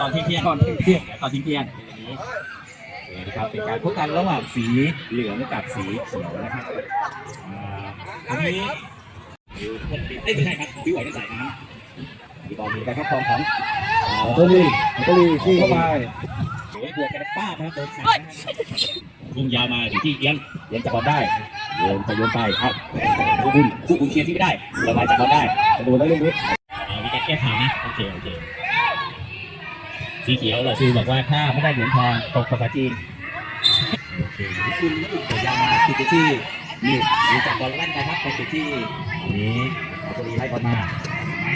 ตอนเที่ยงเที่ยงตอนเที่ยงเที่ยงตอนเที่ยงเที่ยงอย่างนี้โอเคนะครับเป็นการพบกันระหว่างสีเหลืองกับสีเขียวนะครับอ่าอันนี้เอ้ยไม่ใช่ครับพี่ไหวจะใส่น้ำมีบอลมีการครอบครองของอัลโตลีอัลโตลีที่เข้าไปโอ้ยบวกกันป้าบนะครับโดนขานะครับพุ่งยาวมาอยู่ที่เอียงเอียงจับบอลได้โยนไปโยนไปครับคู่บุญคู่บุญเคลียร์ที่ไม่ได้ระบายจับบอลได้กระโดดแล้วเล่นนิดเอามีการแก้ข่าวนะโอเคโอเค สีเขียวเราซื้อบอกว่าถ้าไม่ได้เหรียญทองตกภาษาจีนโอเคคุณตัวยามาติดอยู่ที่นี่จับบอลลั่นไปครับไปติดที่อันนี้เอาตัวนี้ไล่บอลมาไหม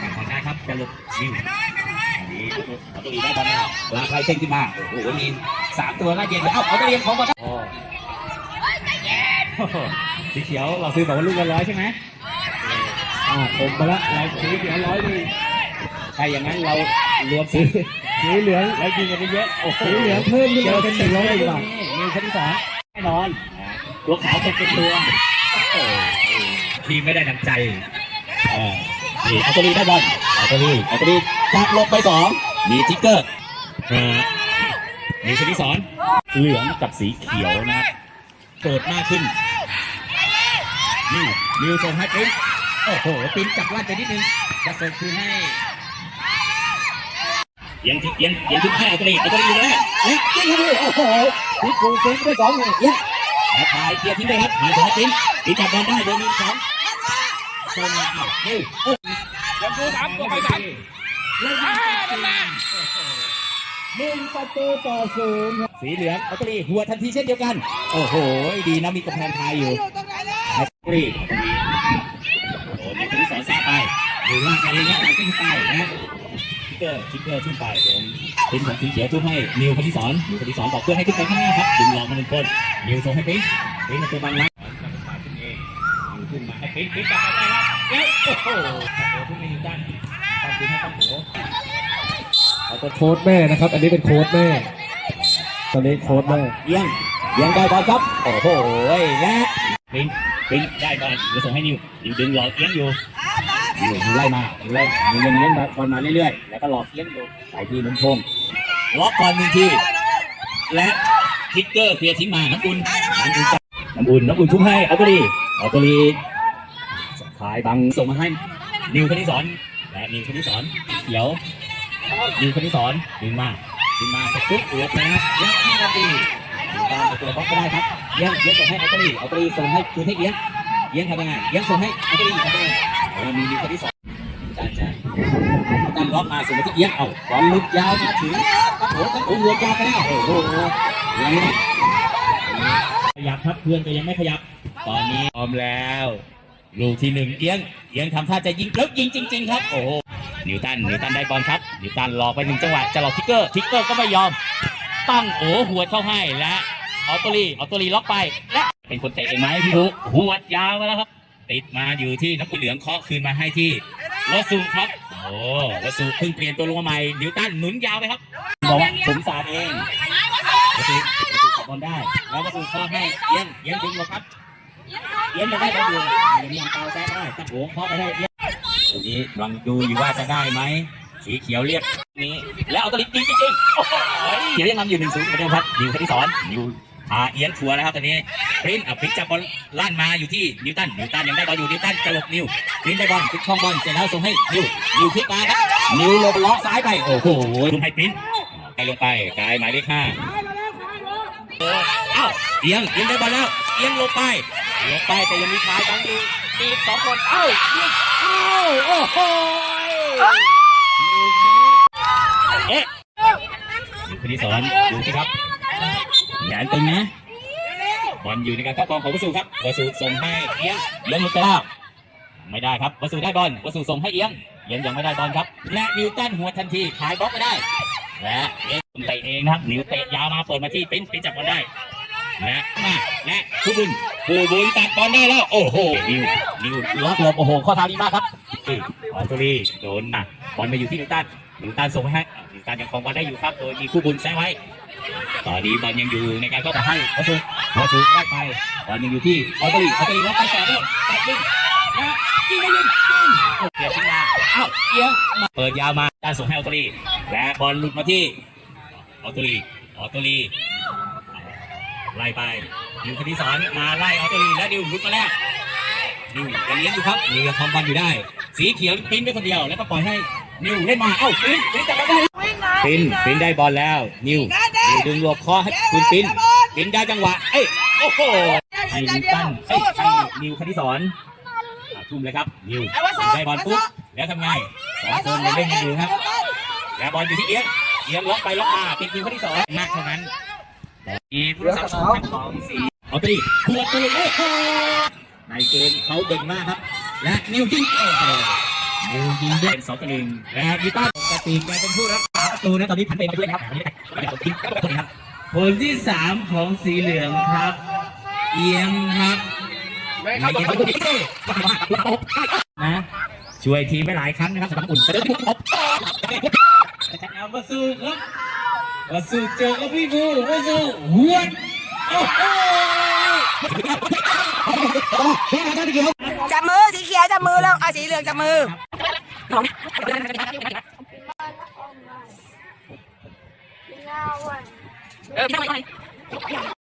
การบอลได้ครับจะหลุดนิ่วอันนี้อาตัวนี้ได้บอลมาลากไล่เส้นขึ้นมาโอ้โหมีสามตัวไล่เย็นเอ้าเอาตัวเรียนของบอลอ๋อโอ้โหสีเขียวเราซื้อบอกว่าลูกละร้อยใช่ไหมอ่าผมไปละเราสีเหลืองร้อยดี ถ้าอย่างนั้นเรารวมซื้อสีเหลืองแล้วยิงกันไปเยอะโอ้โหสีเหลืองเพิ่มขึ้นมาเป็นหนึ่งร้อยดีกว่ามีคนที่สองแน่นอนตัวขาวเป็นเป็นตัวโอ้โหทีมไม่ได้ดังใจเออนี่อัตลีได้บอลอัตลีอัตลีจับลบไปสองมีทิกเกอร์เออมีชนิสอนเหลืองกับสีเขียวนะครับเปิดมากขึ้นนี่นิวส่งให้ปิ๊นโอ้โหปิ๊นจับลาดไปนิดนึงจะส่งคืนให้ ยังที่ยังยังที่ให้อัตลีอัตลีอยู่แล้วและยิงเข้าไปโอ้โหพิกูเซฟด้วยสองหนึ่งเยี่ยมแล้วถ่ายเกียร์ทิ้งไปครับหายสองปิ้นปีจับบอลได้โดนมีสองส่งมาเอาเฮ้ยโอ้ยยังดูสามตัวไปสามหนึ่งประตูต่อศูนย์สีเหลืองอัตลีหัวทันทีเช่นเดียวกัน โอ้โห ดีนะมีกำแพงคายอยู่อัตลีโอ้ยคนที่สอนแซะไปดูว่าไปเลยนะไหลขึ้นไปนะ ทิกเกอร์ทิกเกอร์ขึ้นไปผมเป็นของสีเขียวทุบให้นิวคณิสอนนิวคณิสอนบอกเพื่อนให้ขึ้นไปข้างหน้าครับดึงหลอกมาหนึ่งคนนิวส่งให้ปิ๊งปิ๊งเป็นตัวบังนะขึ้นมาให้ปิ๊งปิ๊งกลับมาได้ครับเอ้ยโอ้โหโอ้โหทุกนิวตันตันดึงให้ตั้งโหเอาตัวโค้ดแม่นะครับ อันนี้เป็นโค้ดแม่ ตอนนี้โค้ดแม่เยี่ยงเยี่ยงได้บอลครับโอ้โหและปิ๊งปิ๊งได้บอลนิวส่งให้นิวนิวดึงหลอกเอี้ยงอยู่นิวไล่มานิวไล่นิวยังเลี้ยงบอลมาเรื่อยๆ แล้วก็หลอกเอี้ยงอยู่ใส่ที่นุ่มพงล็อกบอลหนึ่งที และทิกเกอร์เคลียร์ทิ้งมาน้ำอุ่นน้ำอุ่นจับน้ำอุ่นน้ำอุ่นทุ่มให้เอาตัวดีเอาตัวดีขายบังส่งมาให้นิวคณิสอนและนิวคณิสอนเขียวนิวคณิสอนดึงมาดึงมาสกุ๊กหัวไปนะครับยังห้านาทีตามตัวบล็อกก็ได้ครับเลี้ยังเลี้ยังส่งให้เอาตัวดีเอาตัวดีส่งให้คืนให้เลี้ยงเลี้ยงทำยังไงเลี้ยงส่งให้เอาตัวดีทำยังไงมีนิวคณิสอน ตั้งล็อกมาส่งมาที่เอี้ยงเอาบอลลุดยาวมาถึงตั้งโหตั้งโหหัวยาวไปแล้วโอ้โหยังขยับครับเพื่อนก็ยังไม่ขยับ ตอนนี้พร้อมแล้ว ลูกที่หนึ่งเอียงเอียงทำท่าจะยิงแล้วยิงจริง ๆ ครับ โอ้โหนิวตันนิวตันได้บอลครับนิวตันหลอกไปหนึ่งจังหวะจะหลอกทิกเกอร์ทิกเกอร์ก็ไม่ยอม ตั้งโอ้หัวเข้าให้และออโตรีออโตรีล็อกไปและเป็นคนเตะเองไหมพี่บุ๊หัวยาวมาแล้วครับ ติดมาอยู่ที่นักกุเหลืองเคาะคืนมาให้ที่วสูครับ โอ้วสูเพิ่งเปลี่ยนตัวลงมาใหม่นิวตันหนุนยาวไปครับบอกว่าผมสาดเองวสูวสูจับบอลได้ แล้ววสูเข้าให้เอี้ยงเอี้ยงดึงหลบครับเอี้ยงจะได้บอลอยู่ยังมีอังเปาแซะได้ตั้งหัวเคาะไปได้เอี้ยงตรงนี้กำลังดูอยู่ว่าจะได้ไหมสีเขียวเรียกนี้ แล้วเอาตัวลิงจริงจริงๆโอ้โหเขียวยังนำอยู่หนึ่งศูนย์เหมือนเดิมครับนิวคณิสอนนิว พาเอี้ยงทัวร์แล้วครับตอนนี้ปริ้นเอาพลิกจับบอลลั่นมาอยู่ที่นิวตันนิวตันยังได้บอลอยู่นิวตันจะหลบนิวปริ้นได้บอลพลิกช่องบอลเสร็จแล้วส่งให้นิวนิวพลิกมาครับนิวหลบล้อซ้ายไปโอ้โหลุงให้ปริ้นไปลงไปกายหมายเลขห้าเอ้าเอียงเอียงได้บอลแล้วเอียงลงไปลงไปแต่ยังมีชายบังอยู่มีสองคนเอ้าเอียงเอ้าโอ้โหลูกนี้เอ๊ะอยู่คนที่สอนดูสิครับ แขนตึงนะบอลอยู่ในการครอบครองของวสุครับวสุส่งให้เอียงเอียงลุดไปแล้วไม่ได้ครับวสุได้บอลวสุส่งให้เอียงเอียงยังไม่ได้บอลครับ และนิวตันหัวทันทีขายบล็อกไม่ได้และเอ็มเตะเองนะครับนิวเตะยาวมาเปิดมาที่ปิ้นปิ้นจับบอลได้และมาและผู้บุญผู้บุญตัดบอลได้แล้วโอ้โหนิวนิวล็อกหลบโอ้โหข้อเท้าดีมากครับออสเตรลีโดนนะบอลมาอยู่ที่นิวตันนิวตันส่งให้นิวตันยังครองบอลได้อยู่ครับโดยมีผู้บุญแซงไว้ ตอนนี้บอลยังอยู่ในการเข้าไปให้วัสุวัสุได้ไปบอลยังอยู่ที่ออสเตรเลียออสเตรเลียล็อกไปต่อแล้วตัดยิงนะยิงไม่ยิงยิงโอเคทิ้งมาเอ้าเอียงมาเปิดยาวมาด้านส่งให้ออตโตรีและบอลหลุดมาที่ออตโตรีออตโตรีไล่ไปดิวคณิสอนมาไล่ออตโตรีและดิวหลุดมาแล้วดิวยังเลี้ยงอยู่ครับดิวยังคอมบอลอยู่ได้ สีเขียวปิ้นไปคนเดียวแล้วก็ปล่อยให้นิวเล่นมาเอ้าปิ้นปิ้นจับมาได้ปินปินได้บอลแล้วนิวนิว ดึงหลบคอให้คุณปินปินได้จังหวะ เอ้ย โอ้โหให้นิวตันเอ้ยให้นิวคณิสอนอะทุ่มเลยครับ นิว ได้บอลปุ๊บ แล้วทำไงสองคนยังเล่นกันอยู่ครับ แล้วบอลอยู่ที่เอียงเอียงล็อกไปล็อกมาปิดนิวคณิสอนมากเท่านั้นมีผู้รักษาประตูทั้งสองสีเอาตีขวดตัวโอ้โหในเกมเขาเก่งมากครับ และนิวยิงโอ้โหนิวยิงด้วยสองต่อหนึ่งและกีต้าปกติแกเป็นผู้รักษาประ ตูนะตอนนี้พันเป็นมาด้วยครับอันนี้ไม่ได้ทิ้งก็ตัวนี้ครับคนที่สามของสีเหลืองครับ เอียงครับไม่เข้าตัวนี้นะช่วยทีมไปหลายครั้งนะครับสำหรับอุ่นเติมทุกอบเอามาสู้ครับมาสู้เจอกับพี่บูมาสู้หวนโอ้โหจับมือสีเขียวจับมือแล้วเอาสีเหลืองจับมือ Ayan.